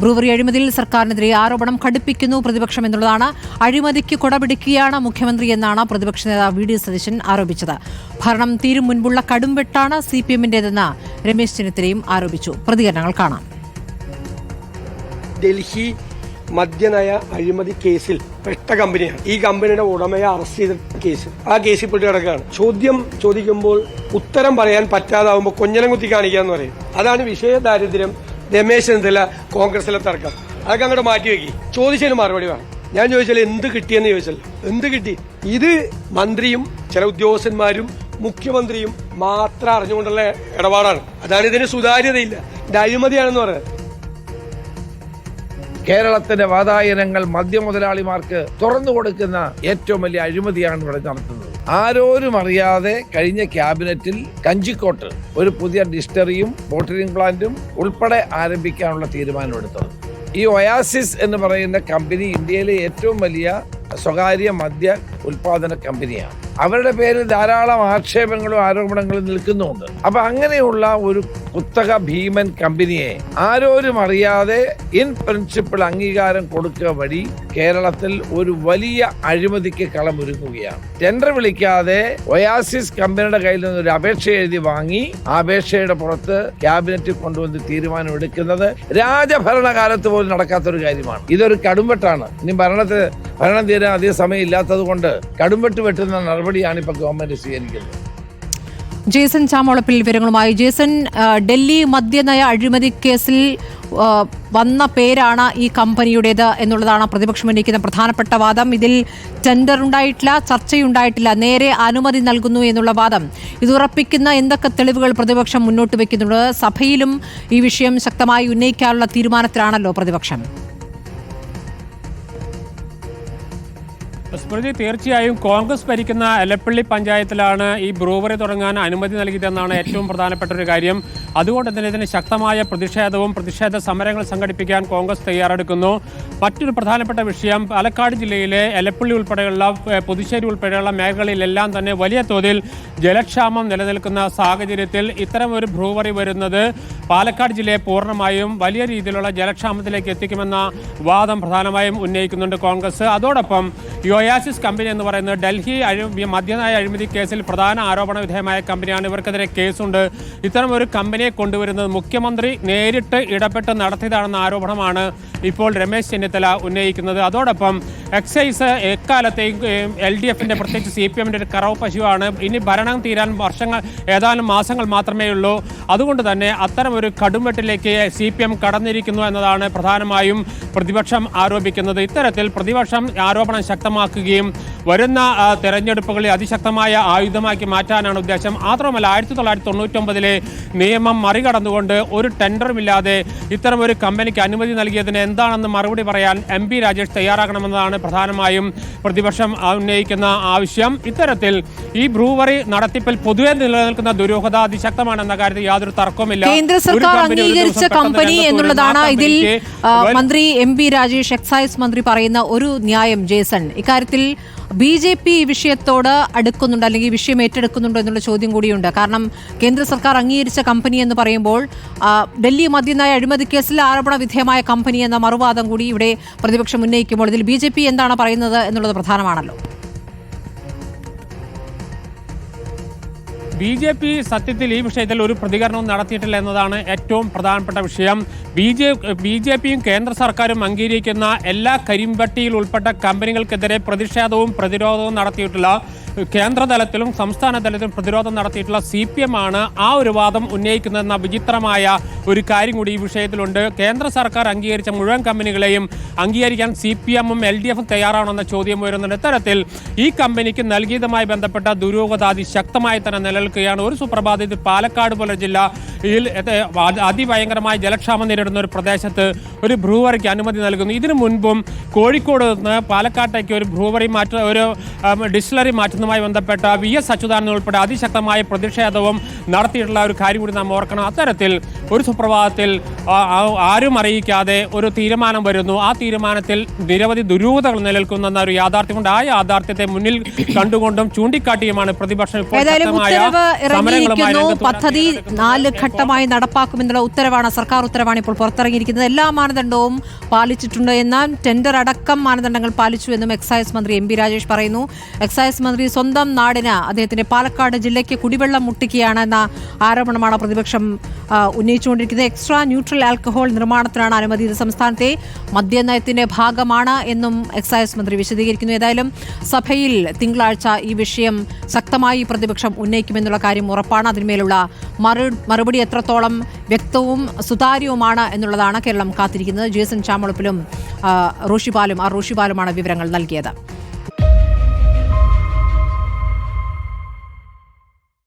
Brewery അഴിമതിയിൽ സർക്കാരിനെതിരെ ആരോപണം ഘടിപ്പിക്കുന്നു പ്രതിപക്ഷം എന്നുള്ളതാണ്. അഴിമതിക്ക് കൊടപിടിക്കുകയാണ് മുഖ്യമന്ത്രി എന്നാണ് പ്രതിപക്ഷ നേതാവ് വി ഡി സതീശൻ ആരോപിച്ചത്. ഭരണം തീരും മുൻപുള്ള കടുംവെട്ടാണ് സി പി എമ്മിന്റേതെന്ന് രമേശ് ചെന്നിത്തലയും ആരോപിച്ചു. പ്രതികരണങ്ങൾ കാണാം. ഡൽഹി മദ്യനയ അഴിമതി കേസിൽ പെട്ട കമ്പനിയാണ്. ഈ കമ്പനിയുടെ ഉടമയെ അറസ്റ്റ് ചെയ്ത കേസ്. ആ കേസിൽ പെട്ട് കിടക്കുകയാണ്. ചോദ്യം ചോദിക്കുമ്പോൾ ഉത്തരം പറയാൻ പറ്റാതാവുമ്പോൾ കൊഞ്ഞനം കുത്തി കാണിക്കുക എന്ന് പറയും. അതാണ് വിഷയ ദാരിദ്ര്യം രമേശ് ചെന്നിത്തല കോൺഗ്രസിലെ തർക്കം. അതൊക്കെ അങ്ങോട്ട് മാറ്റി വെക്കി. ചോദിച്ചതിന് മറുപടി വേണം. ഞാൻ ചോദിച്ചാൽ എന്ത് കിട്ടിയെന്ന് ചോദിച്ചല്ലോ എന്ത് കിട്ടി? ഇത് മന്ത്രിയും ചില ഉദ്യോഗസ്ഥന്മാരും മുഖ്യമന്ത്രിയും മാത്രം അറിഞ്ഞുകൊണ്ടുള്ള ഇടപാടാണ്. അതാണ് ഇതിന് സുതാര്യതയില്ല. ഇത് അഴിമതിയാണെന്ന് പറയുന്നത്. കേരളത്തിന്റെ വാതായനങ്ങൾ മദ്യമുതലാളിമാർക്ക് തുറന്നു കൊടുക്കുന്ന ഏറ്റവും വലിയ അഴിമതിയാണ് ഇവിടെ നടത്തുന്നത് ആരോരും അറിയാതെ കഴിഞ്ഞ ക്യാബിനറ്റിൽ കഞ്ചിക്കോട്ട് ഒരു പുതിയ ഡിസ്റ്ററിയും ബോട്ടിലിംഗ് പ്ലാന്റും ഉൾപ്പെടെ ആരംഭിക്കാനുള്ള തീരുമാനമെടുത്തത്. ഈ ഒയാസിസ് എന്ന് പറയുന്ന കമ്പനി ഇന്ത്യയിലെ ഏറ്റവും വലിയ സ്വകാര്യ മദ്യ ഉൽപാദന കമ്പനിയാണ്. അവരുടെ പേരിൽ ധാരാളം ആക്ഷേപങ്ങളും ആരോപണങ്ങളും നിൽക്കുന്നുമുണ്ട്. അപ്പൊ അങ്ങനെയുള്ള ഒരു കുത്തക ഭീമൻ കമ്പനിയെ ആരോരും അറിയാതെ ഇൻ പ്രിൻസിപ്പിൾ അംഗീകാരം കൊടുക്കുക വഴി കേരളത്തിൽ ഒരു വലിയ അഴിമതിക്ക് കളമൊരുങ്ങുകയാണ്. ടെൻഡർ വിളിക്കാതെ ഒയാസിസ് കമ്പനിയുടെ കയ്യിൽ നിന്ന് ഒരു അപേക്ഷ എഴുതി വാങ്ങി ആ അപേക്ഷയുടെ പുറത്ത് ക്യാബിനറ്റിൽ കൊണ്ടുവന്ന് തീരുമാനം എടുക്കുന്നത് രാജഭരണകാലത്ത് പോലും നടക്കാത്തൊരു കാര്യമാണ്. ഇതൊരു കടുംവെട്ടാണ്. ഇനി ഭരണത്തിന് ഭരണം തീരാൻ അധിക സമയം ഇല്ലാത്തത് കൊണ്ട് കടുംവെട്ട് വെട്ടുന്ന നടപടിയാണ് ഇപ്പൊ ഗവൺമെന്റ് സ്വീകരിക്കുന്നത്. ജേസൺ ചാമോളപ്പിൽ വിവരങ്ങളുമായി. ജേസൺ ഡൽഹി മദ്യനയ അഴിമതി കേസിൽ വന്ന പേരാണ് ഈ കമ്പനിയുടേത് എന്നുള്ളതാണ് പ്രതിപക്ഷം ഉന്നയിക്കുന്ന പ്രധാനപ്പെട്ട വാദം. ഇതിൽ ടെൻഡർ ഉണ്ടായിട്ടില്ല ചർച്ചയുണ്ടായിട്ടില്ല നേരെ അനുമതി നൽകുന്നു എന്നുള്ള വാദം. ഇത് ഉറപ്പിക്കുന്ന എന്തൊക്കെ തെളിവുകൾ പ്രതിപക്ഷം മുന്നോട്ട് വയ്ക്കുന്നുണ്ട് സഭയിലും ഈ വിഷയം ശക്തമായി ഉന്നയിക്കാനുള്ള തീരുമാനത്തിലാണല്ലോ പ്രതിപക്ഷം. സ്മൃതി തീർച്ചയായും കോൺഗ്രസ് ഭരിക്കുന്ന എലപ്പള്ളി പഞ്ചായത്തിലാണ് ഈ ബ്രൂവറി തുടങ്ങാൻ അനുമതി നൽകിയതെന്നാണ് ഏറ്റവും പ്രധാനപ്പെട്ട ഒരു കാര്യം. അതുകൊണ്ട് തന്നെ ഇതിന് ശക്തമായ പ്രതിഷേധവും പ്രതിഷേധ സമരങ്ങൾ സംഘടിപ്പിക്കാൻ കോൺഗ്രസ് തയ്യാറെടുക്കുന്നു. മറ്റൊരു പ്രധാനപ്പെട്ട വിഷയം പാലക്കാട് ജില്ലയിലെ എലപ്പള്ളി ഉൾപ്പെടെയുള്ള പുതുശ്ശേരി ഉൾപ്പെടെയുള്ള മേഖലകളിലെല്ലാം തന്നെ വലിയ തോതിൽ ജലക്ഷാമം നിലനിൽക്കുന്ന സാഹചര്യത്തിൽ ഇത്തരം ഒരു ബ്രൂവറി വരുന്നത് പാലക്കാട് ജില്ലയെ പൂർണമായും വലിയ രീതിയിലുള്ള ജലക്ഷാമത്തിലേക്ക് എത്തിക്കുമെന്ന വാദം പ്രധാനമായും ഉന്നയിക്കുന്നുണ്ട് കോൺഗ്രസ്. അതോടൊപ്പം യോയാസിസ് കമ്പനി എന്ന് പറയുന്നത് ഡൽഹി അഴിമതി മദ്യനായ അഴിമതി കേസിൽ പ്രധാന ആരോപണ വിധേയമായ കമ്പനിയാണ്. ഇവർക്കെതിരെ കേസുണ്ട്. ഇത്തരം ഒരു കമ്പനിയെ കൊണ്ടുവരുന്നത് മുഖ്യമന്ത്രി നേരിട്ട് ഇടപെട്ട് നടത്തിയതാണെന്ന ആരോപണമാണ് ഇപ്പോൾ രമേശ് ചെന്നിത്തല ഉന്നയിക്കുന്നത്. അതോടൊപ്പം എക്സൈസ് എക്കാലത്തെയും എൽ ഡി എഫിന്റെ പ്രത്യേകിച്ച് സി പി എമ്മിന്റെ ഒരു കറവ് പശുവാണ്. ഇനി ഭരണം തീരാൻ വർഷങ്ങൾ ഏതാനും മാസങ്ങൾ മാത്രമേ ഉള്ളൂ. അതുകൊണ്ട് തന്നെ അത്തരം ഒരു കടുംവെട്ടിലേക്ക് സി പി എം കടന്നിരിക്കുന്നു എന്നതാണ് പ്രധാനമായും പ്രതിപക്ഷം ആരോപിക്കുന്നത്. ഇത്തരത്തിൽ പ്രതിപക്ഷം ആരോപണം ശക്തമാക്കുകയും വരുന്ന തെരഞ്ഞെടുപ്പുകളെ അതിശക്തമായ ആയുധമാക്കി മാറ്റാനാണ് ഉദ്ദേശം. മാത്രമല്ല ആയിരത്തി തൊള്ളായിരത്തി തൊണ്ണൂറ്റൊമ്പതിലെ നിയമം മറികടന്നുകൊണ്ട് ഒരു ടെൻഡറുമില്ലാതെ ഇത്തരം ഒരു കമ്പനിക്ക് അനുമതി നൽകിയതിന് എന്താണെന്ന് മറുപടി പറയാൻ എം പി രാജേഷ് തയ്യാറാകണമെന്നതാണ് പ്രധാനമായും പ്രതിപക്ഷം ഉന്നയിക്കുന്ന ആവശ്യം. ഇത്തരത്തിൽ ഈ ബ്രൂവറി നടത്തിപ്പിൽ പൊതുവെ നിലനിൽക്കുന്ന ദുരൂഹത അതിശക്തമാണെന്ന കാര്യത്തിൽ യാതൊരു തർക്കവുമില്ല. കേന്ദ്ര സർക്കാർ അംഗീകരിച്ച കമ്പനി എന്നുള്ളതാണ് ഇതിൽ മന്ത്രി എം പി രാജേഷ് എക്സൈസ് മന്ത്രി പറയുന്ന ഒരു ന്യായം ജേസൺ. ഇക്കാര്യത്തിൽ ബി ജെ പി ഈ വിഷയത്തോട് അടുക്കുന്നുണ്ട് അല്ലെങ്കിൽ വിഷയം ഏറ്റെടുക്കുന്നുണ്ടോ എന്നുള്ള ചോദ്യം കൂടിയുണ്ട്. കാരണം കേന്ദ്ര സർക്കാർ അംഗീകരിച്ച കമ്പനി എന്ന് പറയുമ്പോൾ ഡൽഹി മദ്യനായ അഴിമതി കേസിൽ ആരോപണ വിധേയമായ കമ്പനി എന്ന മറുവാദം കൂടി ഇവിടെ പ്രതിപക്ഷം ഉന്നയിക്കുമ്പോൾ ഇതിൽ ബി എന്താണ് പറയുന്നത് എന്നുള്ളത് പ്രധാനമാണല്ലോ. ബി ജെ പി സത്യത്തിൽ ഈ വിഷയത്തിൽ ഒരു പ്രതികരണവും നടത്തിയിട്ടില്ല എന്നതാണ് ഏറ്റവും പ്രധാനപ്പെട്ട വിഷയം. ബി ജെ ബി ജെ പിയും കേന്ദ്ര സർക്കാരും അംഗീകരിക്കുന്ന എല്ലാ കരിമ്പട്ടിയിൽ ഉൾപ്പെട്ട കമ്പനികൾക്കെതിരെ പ്രതിഷേധവും പ്രതിരോധവും നടത്തിയിട്ടുള്ള കേന്ദ്രതലത്തിലും സംസ്ഥാന തലത്തിലും പ്രതിരോധം നടത്തിയിട്ടുള്ള സി പി എം ആണ് ആ ഒരു വാദം ഉന്നയിക്കുന്നതെന്ന വിചിത്രമായ ഒരു കാര്യം കൂടി ഈ വിഷയത്തിലുണ്ട്. കേന്ദ്ര സർക്കാർ അംഗീകരിച്ച മുഴുവൻ കമ്പനികളെയും അംഗീകരിക്കാൻ സി പി എമ്മും എൽ ഡി എഫും തയ്യാറാണെന്ന ചോദ്യം വരുന്നുണ്ട് ഇത്തരത്തിൽ ഈ കമ്പനിക്ക് നൽകിയതുമായി ബന്ധപ്പെട്ട ദുരൂഹത അതിശക്തമായി തന്നെ നിലനിൽക്കുകയാണ്. ഒരു സുപ്രഭാതത്തിൽ പാലക്കാട് പോലെ ജില്ലയിൽ ഇതിൽ അതിഭയങ്കരമായ ജലക്ഷാമം നേരിടുന്ന ഒരു പ്രദേശത്ത് ഒരു ബ്രൂവറിക്ക് അനുമതി നൽകുന്നു. ഇതിനു മുൻപും കോഴിക്കോട് നിന്ന് പാലക്കാട്ടേക്ക് ഒരു ബ്രൂവറി മാറ്റ ഒരു ഡിസ്റ്റിലറി മാറ്റുന്നതുമായി ബന്ധപ്പെട്ട വി എസ് അച്യുതാനന്ദൻ ഉൾപ്പെടെ അതിശക്തമായ പ്രതിഷേധവും നടത്തിയിട്ടുള്ള ഒരു കാര്യം കൂടി നാം ഓർക്കണം. അത്തരത്തിൽ ഒരു സുപ്രഭാതത്തിൽ ആരും അറിയിക്കാതെ ഒരു തീരുമാനം വരുന്നു. ആ തീരുമാനത്തിൽ നിരവധി ദുരൂഹതകൾ നിലനിൽക്കുന്ന ഒരു യാഥാർത്ഥ്യമുണ്ട്. ആ യാഥാർത്ഥ്യത്തെ മുന്നിൽ കണ്ടുകൊണ്ടും ചൂണ്ടിക്കാട്ടിയുമാണ് പ്രതിപക്ഷം ഇപ്പോൾ ശക്തമായ ഉത്തരവ് ഇറങ്ങിയിരിക്കുന്നു. പദ്ധതി നാല് ഘട്ടമായി നടപ്പാക്കുമെന്നുള്ള ഉത്തരവാണ് സർക്കാർ ഉത്തരവാണ് ഇപ്പോൾ പുറത്തിറങ്ങിയിരിക്കുന്നത്. എല്ലാ മാനദണ്ഡവും പാലിച്ചിട്ടുണ്ട് എന്നാൽ ടെൻഡർ അടക്കം മാനദണ്ഡങ്ങൾ പാലിച്ചു എന്നും എക്സൈസ് മന്ത്രി എം പി രാജേഷ് പറയുന്നു. എക്സൈസ് മന്ത്രി സ്വന്തം നാടിന് അദ്ദേഹത്തിന്റെ പാലക്കാട് ജില്ലയ്ക്ക് കുടിവെള്ളം മുട്ടിക്കുകയാണ് എന്ന ആരോപണമാണ് പ്രതിപക്ഷം ഉന്നയിച്ചുകൊണ്ടിരിക്കുന്നത്. എക്സ്ട്രാ ന്യൂട്രൽ ആൽക്കഹോൾ നിർമ്മാണത്തിനാണ് അനുമതി ഇത് സംസ്ഥാനത്തെ മദ്യനയത്തിന്റെ ഭാഗമാണ് എന്നും എക്സൈസ് മന്ത്രി വിശദീകരിക്കുന്നു. ഏതായാലും സഭയിൽ തിങ്കളാഴ്ച ഈ വിഷയം ശക്തമായി പ്രതിപക്ഷം ഉന്നയിക്കുമെന്നുള്ള കാര്യം ഉറപ്പാണ്. അതിന്മേലുള്ള മറു മറുപടി എത്രത്തോളം വ്യക്തവും സുതാര്യവുമാണ് എന്നുള്ളതാണ് കേരളം കാത്തിരിക്കുന്നത്. ജേസൺ ചാമളപ്പിലും റോഷിപാലും ആ റോഷിപാലുമാണ് വിവരങ്ങൾ നൽകിയത്.